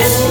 ਜਦੋਂ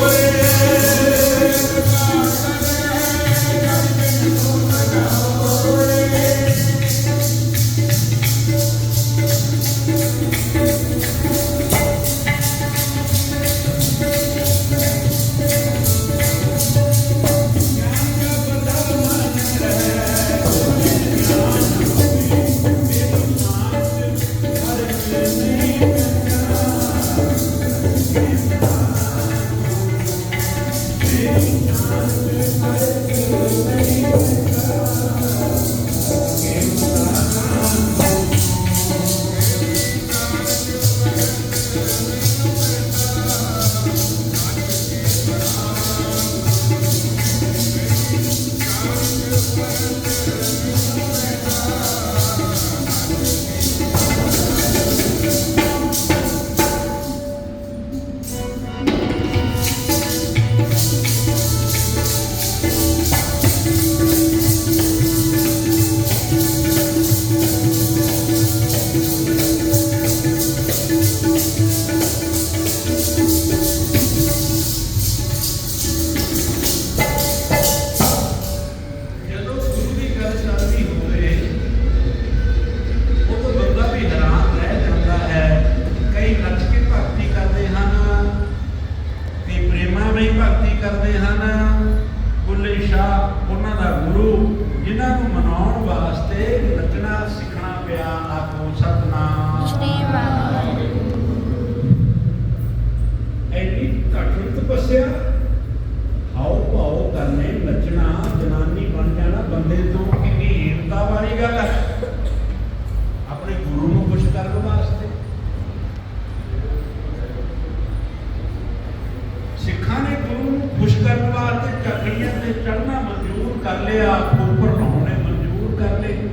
ਕਰ ਲਿਆ ਖੋਪਰ ਲਾਉਣੇ ਮਨਜ਼ੂਰ ਕਰ ਲਏ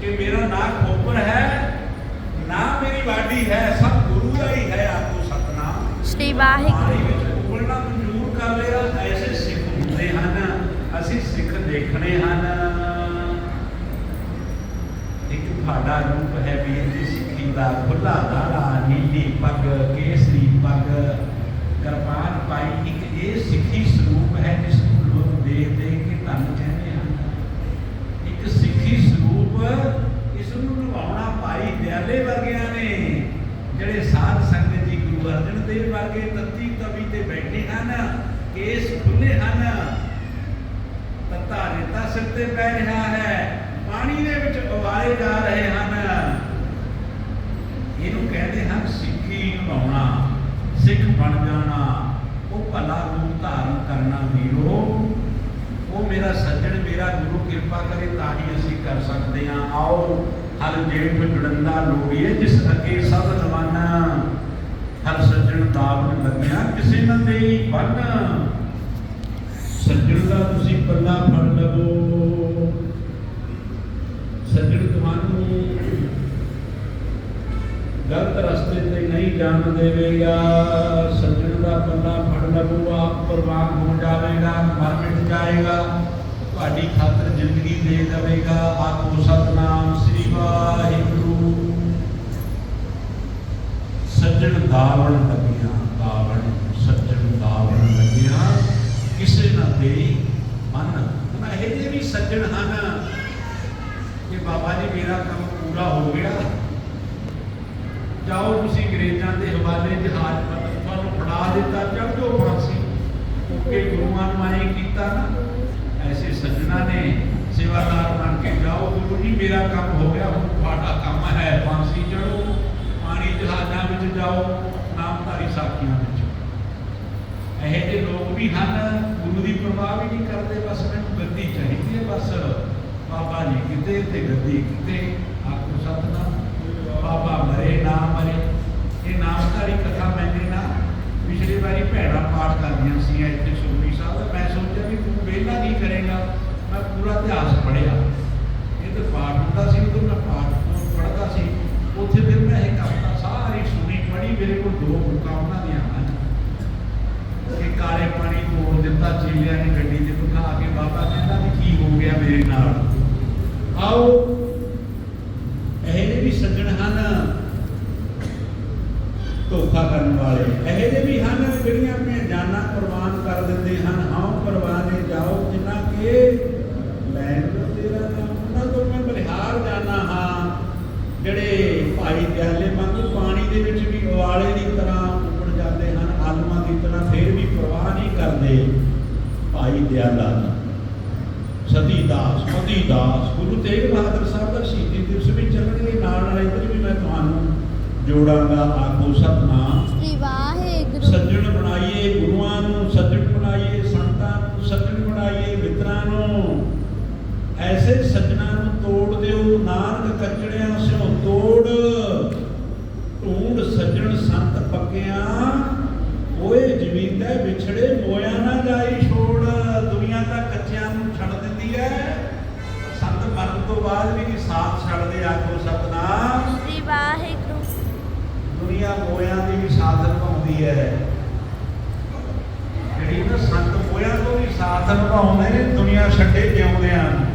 ਕਿ ਮੇਰਾ ਨਾਂ ਖੋਪਰ ਹੈ ਨਾ ਮੇਰੀ ਬਾਡੀ ਹੈ ਸਭ ਗੁਰੂ ਦਾ ਹੀ ਹੈ ਆਪੋ ਸਤਨਾਮ ਸ਼੍ਰੀ ਪਾਣੀ ਵਾਹਿਗੁਰੂ ਵਿੱਚ ਉਗਲਣਾ ਮਨਜ਼ੂਰ ਕਰ ਲਿਆ ਐਸੇ ਸਿੱਖ ਹੁੰਦੇ ਹਨ ਅਸੀਂ ਸਿੱਖ ਦੇਖਣੇ ਹਨ ਇੱਕ ਤੁਹਾਡਾ ਰੂਪ ਹੈ ਵੀਰ ਦੀ ਸਿੱਖੀ ਦਾ ਖੁੱਲਾ ਦਾੜਾ ਨੀਲੀ ਪੱਗ ਕੇਸਰੀ ਪੱਗ ਕਿਰਪਾਨ ਪਾਈ ਇੱਕ ਇਹ ਸਿੱਖੀ ਸਰੂਪ ਹੈ ਜਿਸ ਨੂੰ ਲੋਕ ਦੇਖ ਦੇਖ ਕੇ ਧੰਨ ਕਹਿੰਦੇ ਹਨ ਇੱਕ ਸਿੱਖੀ ਸਰੂਪ ਇਸ ਨੂੰ ਨਿਭਾਉਣਾ ਭਾਈ ਦਿਆਲੇ ਵਰਗਿਆਂ ਨੇ ਜਿਹੜੇ ਸਾਧ ਸੰਗਤ ਜੀ ਗੁਰੂ ਅਰਜਨ ਦੇਵ ਵਰਗੇ ਤੱਤੀ ਤਵੀ ਤੇ ਬੈਠੇ ਹਨ ਕੇਸ ਖੁੱਲੇ ਹਨ ਤੱਤਾ ਰੇਤਾ ਸਿਰ ਤੇ ਪੈ ਰਿਹਾ ਹੈ ਪਾਣੀ ਦੇ ਵਿੱਚ ਉਬਾਲੇ ਜਾ ਰਹੇ ਹਨ ਇਹਨੂੰ ਕਹਿੰਦੇ ਹਨ ਸਿੱਖੀ ਨਿਭਾਉਣਾ ਸਿੱਖ ਬਣ ਜਾਣਾ ਉਹ ਭਲਾ ਰੂਪ ਧਾਰਨ ਕਰਨਾ ਵੀਰੋ ਉਹ ਮੇਰਾ ਸੱਜਣ ਮੇਰਾ ਗੁਰੂ ਕਿਰਪਾ ਕਰੇ ਤਾਂ ਹੀ ਅਸੀਂ ਕਰ ਹਾਂ। ਆਓ, ਹਰ ਜੇਠ ਜੁੜੰਦਾ ਲੋੜੀਏ ਜਿਸ ਅੱਗੇ ਸਭ ਨਵਾਨਾ ਹਰ ਸੱਜਣ ਦਾਵਨ ਲੱਗਿਆ ਕਿਸੇ ਨਾ ਦੇਈ ਬੰਨ ਸੱਜਣ ਦਾ ਤੁਸੀਂ ਪੱਲਾ ਫੜ ਲਵੋ। ਸੱਜਣ ਤੁਹਾਨੂੰ ਗਲਤ ਰਸਤੇ ਤੇ ਨਹੀਂ ਜਾਣ ਦੇਵੇਗਾ। ਸੱਜਣ ਦਾ ਪੱਲਾ ਫੜ ਲਵੋ, ਆਪ ਪ੍ਰਵਾਨ ਹੋ ਜਾਵੇਗਾ, ਮਰ ਮਿਟ ਜਾਏਗਾ। ਤੁਹਾਡੀ ਖਾਤਰ ਦੇ ਦੇਵੇਗਾ ਆਖੋ ਸਤਨਾਮ ਸ੍ਰੀ ਵਾਹਿਗੁਰੂ। ਸੱਜਣ ਦਾਵਣ ਲੱਗਿਆ ਦਾਵਣ ਸੱਜਣ ਦਾਵਣ ਲੱਗਿਆ ਕਿਸੇ ਨਾ ਦੇਈ ਮਨ ਹੁਣ ਇਹ ਜਿਹੇ ਵੀ ਸੱਜਣ ਹਨ ਕਿ ਬਾਬਾ ਜੀ ਮੇਰਾ ਕੰਮ ਪੂਰਾ ਹੋ ਗਿਆ ਜਾਓ ਤੁਸੀਂ ਅੰਗਰੇਜ਼ਾਂ ਦੇ ਹਵਾਲੇ ਜਹਾਜ਼ ਪੱਤਰ ਤੁਹਾਨੂੰ ਫੜਾ ਦਿੱਤਾ ਚੜ ਜਾਓ ਫਾਂਸੀ ਓਕੇ ਗੁਰੂਆਂ ਨੂੰ ਆਏ ਕੀਤਾ ਨਾ ਐਸੇ ਸੱਜਣਾ ਨੇ ਸੇਵਾਦਾਰ ਬਣ ਕੇ ਜਾਓ ਗੁਰੂ ਜੀ ਮੇਰਾ ਕੰਮ ਹੋ ਗਿਆ ਹੁਣ ਤੁਹਾਡਾ ਕੰਮ ਹੈ ਫਾਂਸੀ ਚੜੋ ਪਾਣੀ ਜਹਾਜ਼ਾਂ ਵਿੱਚ ਜਾਓ ਨਾਮਧਾਰੀ ਸਾਥੀਆਂ ਵਿੱਚ। ਇਹ ਜਿਹੇ ਲੋਕ ਵੀ ਹਨ, ਗੁਰੂ ਦੀ ਪਰਵਾਹ ਵੀ ਨਹੀਂ ਕਰਦੇ, ਬਸ ਮੈਨੂੰ ਗੱਦੀ ਚਾਹੀਦੀ ਹੈ, ਬਸ ਬਾਬਾ ਜੀ ਕਿਤੇ ਤੇ ਗੱਦੀ ਕਿਤੇ, ਆਖੋ ਸਤਨਾਮ, ਬਾਬਾ ਮਰੇ ਨਾ ਮਰੇ। ਇਹ ਨਾਮਧਾਰੀ ਕਥਾ ਮੈਨੇ ਨਾ ਪਿਛਲੀ ਵਾਰੀ ਭੈਣਾ ਪਾਠ ਕਰਦੀਆਂ ਸੀ ਇੱਥੇ ਸੁਖਮੀ ਸਾਹਿਬ। ਮੈਂ ਸੋਚਿਆ ਵੀ ਤੂੰ ਵਿਹਲਾ ਕੀ ਕਰੇਗਾ? ਮੈਂ ਪੂਰਾ ਇਤਿਹਾਸ ਪੜਿਆ ਇਹ ਤੇ ਪਾਠ ਹੁੰਦਾ ਸੀ, ਉਦੋਂ ਮੈਂ ਪਾਠ ਪੜ੍ਹਦਾ ਸੀ। ਉੱਥੇ ਫਿਰ ਮੈਂ ਇਹ ਕੰਮ ਸੁਣੀ ਮੇਰੇ ਕੋਲ ਦੋ ਬੁੱਕਾਂ ਉਹਨਾਂ ਦੀਆਂ ਹਨ ਕਿ ਕਾਲੇ ਪਾਣੀ ਤੋੜ ਦਿੱਤਾ, ਚੇਲਿਆਂ ਨੇ ਗੱਡੀ ਤੇ ਬਿਠਾ ਕੇ ਬਾਬਾ ਕਹਿੰਦਾ ਵੀ ਕੀ ਹੋ ਗਿਆ ਮੇਰੇ ਨਾਲ। ਆਓ, ਇਹ ਵੀ ਸੱਜਣ ਹਨ ਧੋਖਾ ਕਰਨ ਵਾਲੇ। ਇਹ ਜਿਹੇ ਵੀ ਹਨ ਜਿਹੜੀਆਂ ਆਪਣੇ ਪ੍ਰਵਾਨ ਕਰ ਦਿੰਦੇ ਹਨ ਹਾਂ ਪਰਵਾਨੇ ਜਾਓ ਜਿਨ੍ਹਾਂ ਕੇ ਲੈਣ ਜੋ ਤੇਰਾ ਨਾਮ ਉਹਨਾਂ ਤੋਂ ਮੈਂ ਬਲਿਹਾਰ ਜਾਣਾ ਹਾਂ ਜਿਹੜੇ ਭਾਈ ਦਿਆਲੇ ਵਾਂਗੂ ਪਾਣੀ ਦੇ ਵਿੱਚ ਵੀ ਉਵਾਲੇ ਦੀ ਤਰ੍ਹਾਂ ਉੱਪਰ ਜਾਂਦੇ ਹਨ ਆਲਮਾ ਦੀ ਤਰ੍ਹਾਂ ਫਿਰ ਵੀ ਪ੍ਰਵਾਹ ਨਹੀਂ ਕਰਦੇ ਭਾਈ ਦਿਆਲਾ ਸਤੀ ਦਾਸ ਮਤੀ ਦਾਸ ਗੁਰੂ ਤੇਗ ਬਹਾਦਰ ਸਾਹਿਬ ਦਾ ਸ਼ਹੀਦੀ ਦਿਵਸ ਵੀ ਚੱਲਣਗੇ ਨਾਲ ਨਾਲ ਇੱਧਰ ਵੀ ਮੈਂ ਤੁਹਾਨੂੰ ਜੋੜਾਂਗਾ ਆਖੋ ਸਤਨਾਮ। ਸ੍ਰੀ ਵਾਹਿਗੁਰੂ। ਸੱਜਣ ਬਣਾਈਏ ਗੁਰੂਆਂ ਨੂੰ ਸੱਜਣ ਬਣਾਈਏ ਸੰਤਾਂ ਨੂੰ ਸੱਜਣ ਬਣਾਈਏ ਮਿੱਤਰਾਂ ਨੂੰ। ਐਸੇ ਸੱਜਣਾ ਨੂੰ ਤੋੜ ਦਿਓ ਨਾਨਕ ਕੱਚੜਿਆਂ ਸਿਓ ਤੋੜ। ਢੂੰਡ ਸੱਜਣ ਸੰਤ ਪੱਕਿਆਂ। ਓਏ ਜਵੀਂਦਾ ਵਿਛੜੇ ਮੋਇਆ ਨਾ ਜਾਈ ਛੋੜ। ਦੁਨੀਆ ਤਾਂ ਕੱਚਿਆਂ ਨੂੰ ਛੱਡ ਦਿੰਦੀ ਐ। ਸੰਤ ਮਰਨ ਤੋਂ ਬਾਅਦ ਵੀ ਸਾਥ ਛੱਡਦੇ ਆਖੋ ਸਤਨਾਮ। ਸ੍ਰੀ ਵਾਹਿਗੁਰੂ। ਦੁਨੀਆ ਮੋਇਆਂ ਦੀ ਵੀ ਸਾਥ ਨਿਭਾਉਂਦੀ ਹੈ। ਜਿਹੜੀ ਨਾ ਸੰਤ ਮੋਇਆਂ ਤੋਂ ਵੀ ਸਾਥ ਨਿਭਾਉਂਦੇ ਨੇ, ਦੁਨੀਆ ਛੱਡੇ ਜਿਉਂਦਿਆਂ ਨੂੰ।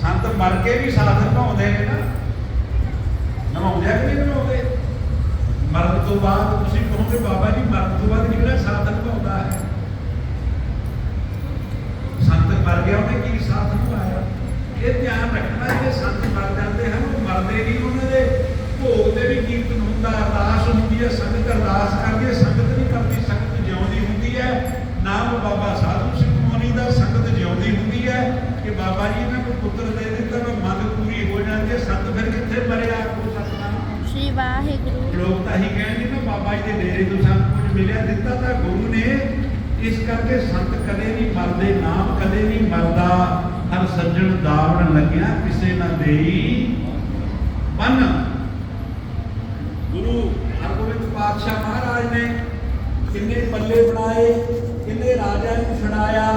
ਸੰਤ ਮਰ ਕੇ ਵੀ ਸਾਥ ਨਿਭਾਉਂਦੇ ਨੇ ਨਾ। ਨਿਭਾਉਂਦੇ ਆ ਕਿ ਨਹੀਂ ਨਿਭਾਉਂਦੇ ਮਰਨ ਤੋਂ ਬਾਅਦ ਤੁਸੀਂ ਕਹੋਗੇ, ਬਾਬਾ ਜੀ, ਮਰਨ ਤੋਂ ਬਾਅਦ ਕਿਹੜਾ ਸਾਥ ਨਿਭਾਉਂਦਾ ਹੈ ਸੰਤ ਮਰ ਗਿਆ ਉਹਨੇ ਕੀ ਸਾਥ ਨਿਭਾਇਆ ਇਹ ਧਿਆਨ ਰੱਖਣਾ ਜੇ ਸੰਤ ਮਰ ਜਾਂਦੇ ਹਨ ਉਹ ਮਰਦੇ ਨਹੀਂ ਉਹਨਾਂ ਦੇ ਭੋਗ ਦੇ ਵੀ ਕੀਰਤਨ ਹੁੰਦਾ ਅਰਦਾਸ ਹੁੰਦੀ ਹੈ ਸੰਗਤ ਅਰਦਾਸ ਕਰਦੀ ਹੈ ਸੰਗਤ ਨਹੀਂ ਕਰਦੀ ਸੰਗਤ ਜਿਉਂਦੀ ਹੁੰਦੀ ਹੈ ਨਾਮ ਬਾਬਾ ਸਾਧੂ ਸਿੰਘ ਮੋਨੀ ਦਾ ਸੰਗਤ ਜਿਉਂਦੀ ਹੁੰਦੀ ਹੈ ਕਿ ਬਾਬਾ ਜੀ ਨੇ ਕੋਈ ਪੁੱਤਰ ਦੇ ਦਿੱਤਾ ਮੈਂ ਮੰਗ ਪੂਰੀ ਹੋ ਜਾਂਦੀ ਹੈ ਸੰਤ ਫਿਰ ਕਿੱਥੇ ਮਰਿਆ ਕੋ ਸਤਨਾਮ ਸ੍ਰੀ ਵਾਹਿਗੁਰੂ ਲੋਕ ਤਾਂ ਹੀ ਕਹਿੰਦੇ ਨਾ, ਬਾਬਾ ਜੀ ਦੇ ਡੇਰੇ ਤੋਂ ਸਾਨੂੰ ਕੁਝ ਮਿਲਿਆ, ਦਿੱਤਾ ਤਾਂ ਗੁਰੂ ਨੇ। ਇਸ ਕਰਕੇ ਸੰਤ ਕਦੇ ਨਹੀਂ ਮਰਦੇ, ਨਾਮ ਕਦੇ ਨਹੀਂ ਮਰਦਾ। ਹਰ ਸੱਜਣ ਦਾਵਣ ਲੱਗਿਆ, ਕਿਸੇ ਨਾ ਦੇਈ। ਮਨ ਗੁਰੂ ਹਰਗੋਬਿੰਦ ਪਾਤਸ਼ਾਹ ਮਹਾਰਾਜ ਨੇ ਕਿੰਨੇ ਪੱਲੇ ਬਣਾਏ, ਕਿੰਨੇ ਰਾਜਿਆਂ ਨੂੰ ਛੜਾਇਆ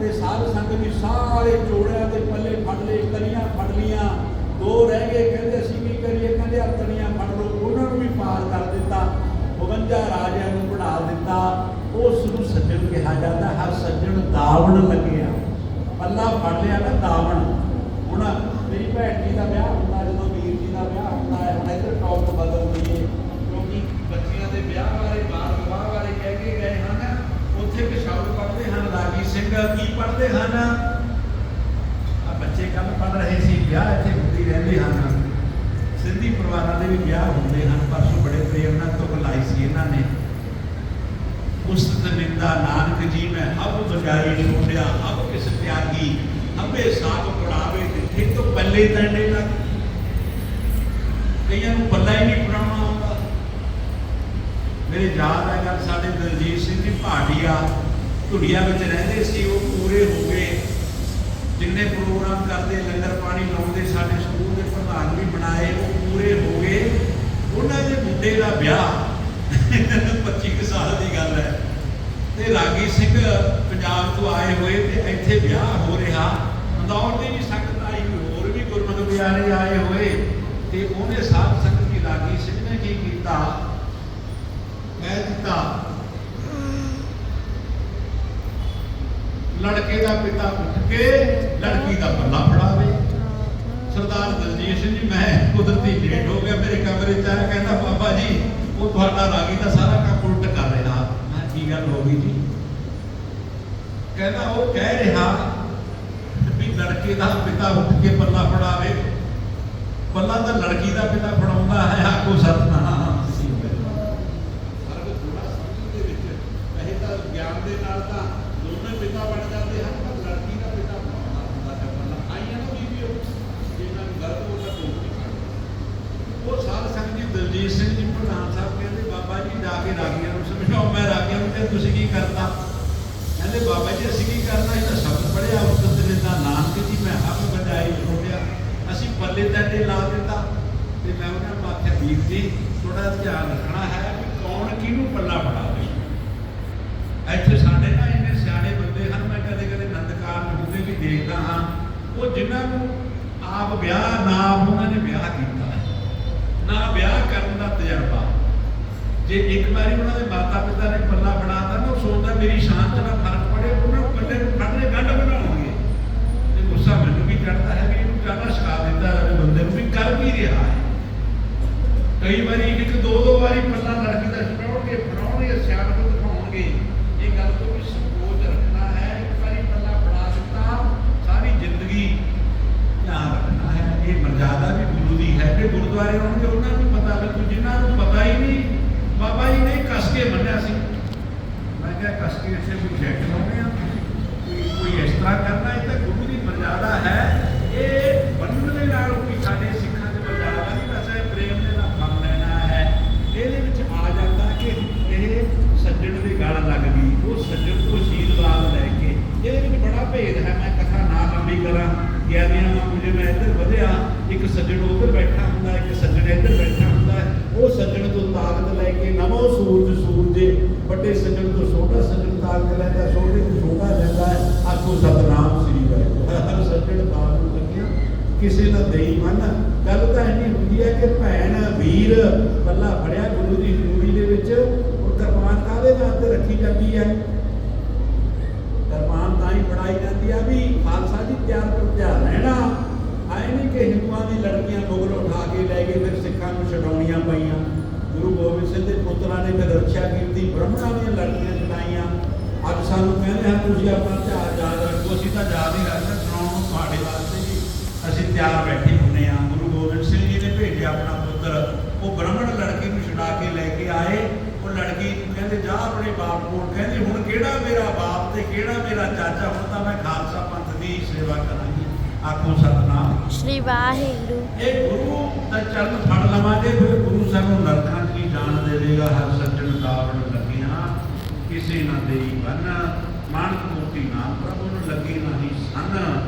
ਤੇ ਸਾਧ ਸੰਗਤ ਵੀ ਸਾਰੇ ਜੋੜਿਆ ਤੇ ਪੱਲੇ ਫੜ ਲਏ, ਕਲੀਆਂ ਫੜ ਲੀਆਂ ਦੋ ਰਹਿ ਗਏ, ਕਹਿੰਦੇ ਅਸੀਂ ਕੀ ਕਰੀਏ, ਕਹਿੰਦੇ ਆਪਣੀਆਂ ਫੜ ਲਓ ਉਹਨਾਂ ਨੂੰ ਵੀ ਪਾਰ ਕਰ ਦਿੱਤਾ 52 ਰਾਜਿਆਂ ਨੂੰ ਬਣਾ ਦਿੱਤਾ ਉਸ ਨੂੰ ਸੱਜਣ ਕਿਹਾ ਜਾਂਦਾ, ਹਰ ਸੱਜਣ ਦਾਵਣ ਲੱਗਿਆ ਪੱਲਾ ਫੜ ਲਿਆ ਨਾ ਦਾਵਣ। ਹੁਣ ਮੇਰੀ ਭੈਣ ਜੀ ਦਾ ਵਿਆਹ ਹੁੰਦਾ, ਜਦੋਂ ਵੀਰ ਜੀ ਦਾ ਵਿਆਹ ਹੁੰਦਾ ਹੈ, ਹੁਣ ਇੱਧਰ ਟੌਪ ਬਦਲ ਦਈਏ, ਕਿਉਂਕਿ ਬੱਚਿਆਂ ਦੇ ਵਿਆਹ ਬਾਰੇ, ਬਾਲ ਵਿਆਹ ਬਾਰੇ ਕਹਿ ਕੇ ਗਏ ਹਨ, ਉੱਥੇ ਇੱਕ ਸ਼ਬਦ ਪੜ੍ਹਦੇ ਹਨ, ਰਾਗੀ ਸਿੰਘ ਕੀ ਪੜ੍ਹਦੇ ਹਨ? ਆ ਬੱਚੇ ਕੱਲ ਪੜ੍ਹ ਰਹੇ ਸੀ, ਵਿਆਹ ਇੱਥੇ ਹੁੰਦੀ ਰਹਿੰਦੇ ਹਨ। ਸਿੰਧੀ ਪਰਿਵਾਰਾਂ ਦੇ ਵੀ ਵਿਆਹ ਹੁੰਦੇ ਹਨ ਪਰਸੋਂ ਬੜੇ ਪ੍ਰੇਮ ਨਾਲ ਤੋਂ ਸੀ ਇਹਨਾਂ ਨੇ। ਉਸਤ ਨਿੰਦਾ ਨਾਨਕ ਜੀ, ਮੈਂ ਹਬ ਬਜਾਈ ਛੋੜਿਆ ਹਬ ਕਿਸ ਤਿਆਗੀ ਹਬੇ ਸਾਥ ਪੜਾਵੇ ਜਿੱਥੇ ਤੋਂ ਪੱਲੇ ਤੰਡੇ ਤੱਕ। ਕਈਆਂ ਨੂੰ ਪੱਲਾ ਹੀ ਨਹੀਂ ਪੜਾਉਣਾ ਆਉਂਦਾ ਮੇਰੇ ਯਾਦ ਹੈ ਗੱਲ ਸਾਡੇ ਦਲਜੀਤ ਸਿੰਘ ਜੀ ਭਾਟੀਆ ਧੁੜੀਆ ਵਿੱਚ ਰਹਿੰਦੇ ਸੀ, ਉਹ ਪੂਰੇ ਹੋ ਗਏ। ਜਿੰਨੇ ਪ੍ਰੋਗਰਾਮ ਕਰਦੇ, ਲੰਗਰ ਪਾਣੀ ਲਾਉਂਦੇ, ਸਾਡੇ ਸਕੂਲ ਦੇ ਪ੍ਰਧਾਨ ਵੀ ਬਣਾਏ, ਉਹ ਪੂਰੇ ਹੋ ਗਏ। ਉਹਨਾਂ ਦੇ ਮੁੰਡੇ ਦਾ ਵਿਆਹ 25 ਕੁ ਸਾਲ ਦੀ ਗੱਲ ਹੈ। ਤੇ ਰਾਗੀ ਸਿੰਘ ਪੰਜਾਬ ਤੋਂ ਆਏ ਹੋਏ ਤੇ ਇੱਥੇ ਵਿਆਹ ਹੋ ਰਿਹਾ। ਅੰਦੌਰ ਦੀ ਵੀ ਸੰਗਤ ਆਈ, ਹੋਰ ਵੀ ਗੁਰਮਤਿ ਪਿਆਰੇ ਆਏ ਹੋਏ। ਤੇ ਉਹਨੇ ਸਾਧ ਸੰਗਤ ਦੀ ਰਾਗੀ ਸਿੰਘ ਨੇ ਕੀ ਕੀਤਾ? ਕਹਿ ਦਿੱਤਾ। ਲੜਕੇ ਦਾ ਪਿਤਾ ਉੱਠ ਕੇ ਲੜਕੀ ਦਾ ਪੱਲਾ ਫੜਾਵੇ। ਸਰਦਾਰ ਦਲਜੀਤ ਸਿੰਘ ਜੀ, ਮੈਂ ਕੁਦਰਤੀ ਲੇਟ ਹੋ ਗਿਆ, ਮੇਰੇ ਕਮਰੇ ਚ ਆਇਆ, ਕਹਿੰਦਾ, ਬਾਬਾ ਜੀ ਉਹ ਤੁਹਾਡਾ ਰਾਗੀ ਦਾ ਸਾਰਾ ਕੰਮ ਉਲਟ ਕਰ ਰਿਹਾ। ਮੈਂ ਕੀ ਗੱਲ ਹੋ ਗਈ ਜੀ? ਕਹਿੰਦਾ ਉਹ ਕਹਿ ਰਿਹਾ ਵੀ ਲੜਕੇ ਦਾ ਪਿਤਾ ਉੱਠ ਕੇ ਪੱਲਾ ਫੜਾਵੇ। ਪੱਲਾ ਤਾਂ ਲੜਕੀ ਦਾ ਪਿਤਾ ਫੜਾਉਂਦਾ ਹੈ ਆਖੋ ਸਤਨਾਮ ਗਿਆਨ ਦੇ ਨਾਲ ਤਾਂ ਦੋਨੇ ਪਿਤਾ ਬਣ ਜਾਂਦੇ ਹਨ, ਪਰ ਲੜਕੀ ਦਾ ਪਿਤਾ ਬਣਾਉਣਾ ਹੁੰਦਾ ਹੈ। ਪੱਲਾ ਆਈਆਂ ਨੂੰ ਵੀ ਵੀ ਜਿਹਨਾਂ ਨੂੰ ਗਲਤ ਹੋ ਤਾਂ ਉਹ ਸਾਧ ਸੰਗਤ ਜੀ ਦਲਜੀਤ ਸਿੰਘ ਜੀ ਪ੍ਰਧਾਨ ਸਾਹਿਬ ਕਹਿੰਦੇ ਬਾਬਾ ਜੀ ਜਾ ਕੇ ਰਾਗੀਆਂ ਨੂੰ ਸਮਝਾਓ, ਮੈਂ ਰਾਗੀਆਂ ਨੂੰ ਤੇ ਤੁਸੀਂ ਕੀ ਕਰਤਾ? ਕਹਿੰਦੇ, ਬਾਬਾ ਜੀ, ਅਸੀਂ ਕੀ ਕਰਨਾ ਇਹ ਤਾਂ ਸ਼ਬਦ ਪੜਿਆ ਉਸ ਦਿਨ ਦਾ ਨਾਨਕ ਜੀ ਮੈਂ ਹੱਥ ਵਜਾਈ ਛੋੜਿਆ ਅਸੀਂ ਪੱਲੇ ਤੇ ਲਾ ਦਿੱਤਾ। ਤੇ ਮੈਂ ਉਹਨਾਂ ਨੂੰ ਆਖਿਆ, ਵੀਰ ਜੀ ਥੋੜਾ ਧਿਆਨ ਰੱਖਣਾ ਹੈ ਕਿ ਕੌਣ ਕਿਹਨੂੰ ਪੱਲਾ ਫੜਾਵੇ ਇੱਥੇ ਸਾਡੇ ਨਾ ਇੰਨੇ ਸਿਆਣੇ ਬੰਦੇ ਹਨ, ਮੈਂ ਕਦੇ ਕਦੇ ਨੰਦਕਾਰ ਹੁੰਦੇ ਵੀ ਦੇਖਦਾ ਹਾਂ। ਉਹ ਜਿਨ੍ਹਾਂ ਨੂੰ ਆਪ ਵਿਆਹ, ਨਾ ਉਹਨਾਂ ਨੇ ਵਿਆਹ ਕੀਤਾ ਨਾ ਵਿਆਹ ਕਰਨ ਦਾ ਤਜਰਬਾ। ਜੇ ਇੱਕ ਵਾਰੀ ਉਹਨਾਂ ਦੇ ਮਾਤਾ ਪਿਤਾ ਨੇ ਪੱਲਾ ਬਣਾਤਾ ਨਾ, ਉਹ ਸੋਚਦਾ ਮੇਰੀ ਸ਼ਾਨ ਚ ਨਾ ਫ਼ਰਕ ਪੜੇ ਉਹਨਾਂ ਨੂੰ ਪੱਲੇ ਨੂੰ ਫੜਨੇ ਗੰਢ ਬਣਾਉਣਗੇ। ਤੇ ਗੁੱਸਾ ਮੈਨੂੰ ਵੀ ਚੜਦਾ ਹੈ, ਵੀ ਇਹਨੂੰ ਕਾਹਦਾ ਸਿਖਾ ਦਿੰਦਾ ਜਾਵੇ ਬੰਦੇ ਨੂੰ, ਵੀ ਕਰ ਕੀ ਰਿਹਾ ਹੈ। ਕਈ ਵਾਰੀ ਇੱਕ ਦੋ ਦੋ ਵਾਰੀ ਪੱਲਾ ਲੜਕੀ ਦਾ ਛਡਾਉਣਗੇ ਫੜਾਉਣਗੇ ਸਿਆਣ ਨੂੰ ਦਿਖਾਉਣਗੇ ਹੈ ਕਸ ਕੇ ਇੱਥੇ ਕੋਈ ਜੈਟ ਲਾਉਣੇ ਆ ਕੋਈ ਕੋਈ ਇਸ ਤਰ੍ਹਾਂ ਕਰਨਾ ਇਹ ਤਾਂ ਗੁਰੂ ਦੀ ਮਰਜ਼ਾਦਾ ਹੈ ਇਹ ਬੰਨਣ ਦੇ ਨਾਲ ਕੋਈ ਸਾਡੇ ਸਿੱਖਾਂ ਦੀ ਮਰਜ਼ਾਦਾ ਨਹੀਂ ਵੈਸੇ ਪ੍ਰੇਮ ਦੇ ਨਾਲ ਫਲ ਲੈਣਾ ਹੈ ਇਹਦੇ ਵਿੱਚ ਆ ਜਾਂਦਾ ਕਿ ਇਹ ਸੱਜਣ ਦੀ ਗੱਲ ਲੱਗ ਗਈ ਉਹ ਸੱਜਣ ਤੋਂ ਆਸ਼ੀਰਵਾਦ ਲੈ ਕੇ ਇਹਦੇ ਵਿੱਚ ਬੜਾ ਭੇਦ ਹੈ ਮੈਂ ਕਥਾ ਨਾ ਲੰਬੀ ਕਰਾਂ ਗਿਆਨੀਆਂ ਵਾਂਗੂ ਜੇ ਮੈਂ ਇੱਧਰ ਵਧਿਆ ਇੱਕ ਸੱਜਣ ਉੱਧਰ ਬੈਠਾ ਹੁੰਦਾ ਇੱਕ ਸੱਜਣ ਇੱਧਰ ਬੈਠਾ ਹੁੰਦਾ ਹੈ। ਉਹ ਸੱਜਣ ਤੋਂ ਤਾਕਤ ਲੈ ਕੇ ਨਮੋ ਸੂਰਜ ਸੂਰਜੇ ਵੱਡੇ ਸੱਜਣ ਤੋਂ ਛੋਟਾ ਸੱਜਣ ਤਾਕਤ ਲੈਂਦਾ ਛੋਟੇ ਤੋਂ ਛੋਟਾ ਲੈਂਦਾ ਹੈ ਆਖੋ ਸਤਨਾਮ ਸ੍ਰੀ ਵਾਹਿਗੁਰੂ ਹਰ ਸੱਜਣ ਬਾਤ ਨੂੰ ਲੱਗਿਆ ਕਿਸੇ ਦਾ ਦੇਈ ਮਨ। ਗੱਲ ਤਾਂ ਇੰਨੀ ਹੁੰਦੀ ਹੈ ਕਿ ਭੈਣ, ਵੀਰ ਪੱਲਾ ਫੜਿਆ ਗੁਰੂ ਦੀ ਹਜ਼ੂਰੀ ਦੇ ਵਿੱਚ, ਉਹ ਕਿਰਪਾਨ ਕਾਹਦੇ ਵਾਸਤੇ ਰੱਖੀ ਜਾਂਦੀ ਹੈ? ਕਿਰਪਾਨ ਤਾਂ ਹੀ ਫੜਾਈ ਜਾਂਦੀ ਆ ਵੀ ਖਾਲਸਾ ਜੀ ਤਿਆਰ ਪਰ ਤਿਆਰ ਰਹਿਣਾ। ਆਏ ਨਹੀਂ ਕਿ ਹਿੰਦੂਆਂ ਦੀ ਲੜਕੀਆਂ ਮੁਗਲ ਉਠਾ ਕੇ ਲੈ ਗਏ, ਫਿਰ ਸਿੱਖਾਂ ਨੂੰ ਛਡਾਉਣੀਆਂ ਪਈਆਂ। ਗੁਰੂ ਗੋਬਿੰਦ ਸਿੰਘ ਦੇ ਪੁੱਤਰਾਂ ਨੇ ਫਿਰ ਰੱਖਿਆ ਕੀਤੀ ਬ੍ਰਹਮਣਾਂ ਦੀਆਂ ਲੜਕੀਆਂ ਛਡਾਈਆਂ ਅੱਜ ਸਾਨੂੰ ਕਹਿੰਦੇ ਹਨ ਤੁਸੀਂ ਆਪਣਾ ਧਿਆਨ ਯਾਦ ਰੱਖੋ, ਅਸੀਂ ਤਾਂ ਯਾਦ ਹੀ ਰੱਖਦੇ ਸੁਣਾਉਣ ਨੂੰ ਤੁਹਾਡੇ ਵਾਸਤੇ। ਅਸੀਂ ਤਿਆਰ ਬੈਠੇ ਹੁੰਦੇ ਹਾਂ। ਗੁਰੂ ਗੋਬਿੰਦ ਸਿੰਘ ਜੀ ਨੇ ਭੇਜਿਆ ਆਪਣਾ ਪੁੱਤਰ। ਉਹ ਬ੍ਰਾਹਮਣ ਲੜਕੀ ਨੂੰ ਛੁਡਾ ਕੇ ਲੈ ਕੇ ਆਏ। ਉਹ ਲੜਕੀ ਨੂੰ ਕਹਿੰਦੇ ਜਾ ਆਪਣੇ ਬਾਪ ਕੋਲ। ਕਹਿੰਦੀ ਹੁਣ ਕਿਹੜਾ ਮੇਰਾ ਬਾਪ ਤੇ ਕਿਹੜਾ ਮੇਰਾ ਚਾਚਾ? ਹੁਣ ਤਾਂ ਮੈਂ ਖਾਲਸਾ ਪੰਥ ਦੀ ਸੇਵਾ ਕਰਾਂਗੀ। ਆਖੋ ਸਤਨਾਮ। ਸ਼੍ਰੀ ਵਾਹਿਗੁਰੂ। ਇਹ ਗੁਰੂ ਦਾ ਚਰਨ ਫੜ ਲਵਾਂਗੇ ਫਿਰ ਗੁਰੂ ਸਾਨੂੰ ਨਰਕਾਂ ਦੀ ਜਾਣ ਦੇਵੇਗਾ ਹਰ ਸੱਜਣ ਕਾਵੜ ਲੱਗਿਆ ਕਿਸੇ ਨਾ ਦੇਈ ਬੰਨ। ਮਾਨਕ ਮੂਰਤੀ ਨਾਮ ਪ੍ਰਭੂ ਨੂੰ ਲੱਗੀ ਨਹੀਂ ਸੰਨ।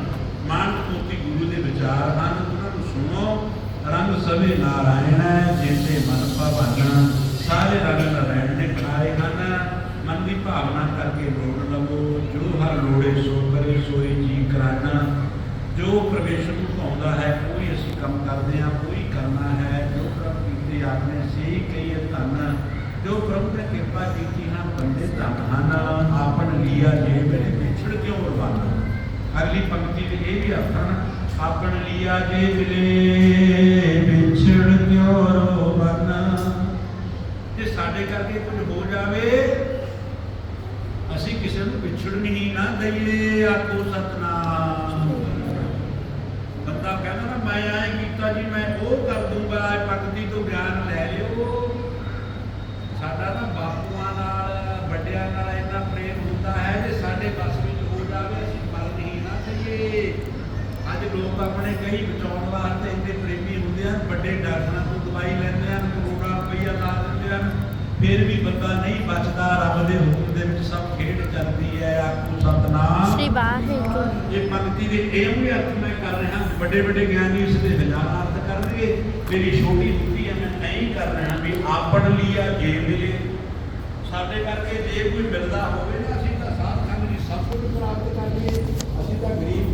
ਮਾਨਕ ਮੂਰਤੀ ਗੁਰੂ ਦੇ ਵਿਚਾਰ ਹਨ, ਉਹਨਾਂ ਨੂੰ ਸੁਣੋ, ਰੰਗ ਸਭੇ ਨਾਰਾਇਣ ਜਿਤੇ ਮਨ ਭਾਵਨਾ, ਸਾਰੇ ਰੰਗ ਨਾਰਾਇਣ ਨੇ ਬਣਾਏ ਹਨ। ਮਨ ਦੀ ਭਾਵਨਾ ਕਰਕੇ ਲੋੜ ਲਵੋ, ਜੋ ਹਰ ਲੋੜੇ ਸੋ ਕਰੇ, ਸੋਈ ਜੀ ਕਰਾਨਾ। ਜੋ ਪ੍ਰਵੇਸ਼ ਨੂੰ ਪਾਉਂਦਾ ਹੈ, ਕੋਈ ਅਸੀਂ ਕੰਮ ਕਰਦੇ ਹਾਂ, ਕੋਈ ਕਰਨਾ ਹੈ। ਜੋ ਪ੍ਰਭ ਕੀਤੇ ਆਪਨੇ ਸਹੀ ਕਹੀਏ ਧਨ। ਜੋ ਪ੍ਰਭ ਨੇ ਕਿਰਪਾ ਕੀਤੀ ਹਾਂ, ਬੰਦੇ ਧਨ ਹਨ। ਆਪਨ ਲੀਆ ਜੇ ਮੇਰੇ ਵਿਛੜ ਕਿਉਂ ਰਵਾਨਾ? ਅਗਲੀ ਪੰਕਤੀ ਦੇ ਇਹ ਵੀ ਅਰਥ ਹਨ ਆਪਨ ਲੀਆ ਜੇ ਮਿਲੇ ਵਿਛੜ ਕਿਉਂ ਰਵਾਨਾ ਜੇ ਸਾਡੇ ਕਰਕੇ ਕੁਝ ਹੋ ਜਾਵੇ, ਅਸੀਂ ਕਿਸੇ ਨੂੰ ਵਿਛੜਨ ਹੀ ਨਾ ਦਈਏ ਆਖੋ ਸਤਨਾਮ। ਬੰਦਾ ਕਹਿੰਦਾ ਨਾ, ਮੈਂ ਐ ਕੀਤਾ ਜੀ, ਮੈਂ ਉਹ ਕਰ ਦੂੰਗਾ ਇਹ ਪੰਕਤੀ ਤੋਂ ਬਿਆਨ ਲੈ ਲਿਓ ਸਾਡਾ ਨਾ ਬਾਪੂਆਂ ਨਾਲ ਵੱਡਿਆਂ ਨਾਲ ਇੰਨਾ ਪ੍ਰੇਮ ਹੁੰਦਾ ਹੈ ਜੇ ਸਾਡੇ ਬਸ ਵਿੱਚ ਹੋ ਜਾਵੇ ਅਸੀਂ ਮਰ ਨਹੀਂ ਨਾ ਸਹੀਏ ਅੱਜ ਲੋਕ ਆਪਣੇ ਕਈ ਬਚਾਉਣ ਵਾਸਤੇ ਇੰਨੇ ਪ੍ਰੇਮੀ ਹੁੰਦੇ ਹਨ ਵੱਡੇ ਡਾਕਟਰਾਂ ਤੋਂ ਦਵਾਈ ਲੈਂਦੇ ਹਨ ਕਰੋੜਾਂ ਰੁਪਈਆ ਲਾ ਦਿੰਦੇ ਹਨ ਫਿਰ ਵੀ ਬੰਦਾ ਨਹੀਂ ਬਚਦਾ ਰੱਬ ਦੇ ਹੁਕਮ ਦੇ ਵਿੱਚ ਸਭ ਖੇਡ ਚੱਲਦੀ ਹੈ ਆਖੋ ਸਤਨਾਮ। ਸ਼੍ਰੀ ਵਾਹਿਗੁਰੂ। ਇਹ ਪੰਕਤੀ ਦੇ ਇਹ ਵੀ ਅਰਥ ਮੈਂ ਕਰ ਰਿਹਾ ਵੱਡੇ ਵੱਡੇ ਗਿਆਨੀ ਇਸ ਦੇ ਹਜ਼ਾਰਾਂ ਅਰਥ ਕਰਨਗੇ ਮੇਰੀ ਛੋਟੀ ਬੁੱਧੀ ਹੈ ਮੈਂ ਨਹੀਂ ਕਰ ਰਿਹਾ ਵੀ ਆਪਣ ਲਿਆ ਜੇ ਮਿਲੇ। ਸਾਡੇ ਕਰਕੇ ਜੇ ਕੋਈ ਮਿਲਦਾ ਹੋਵੇ ਨਾ ਅਸੀਂ ਤਾਂ ਸਾਧ ਸੰਗ ਦੀ ਸਭ ਕੁਝ ਪ੍ਰਾਪਤ ਕਰ ਲਈਏ ਅਸੀਂ ਤਾਂ ਗਰੀਬ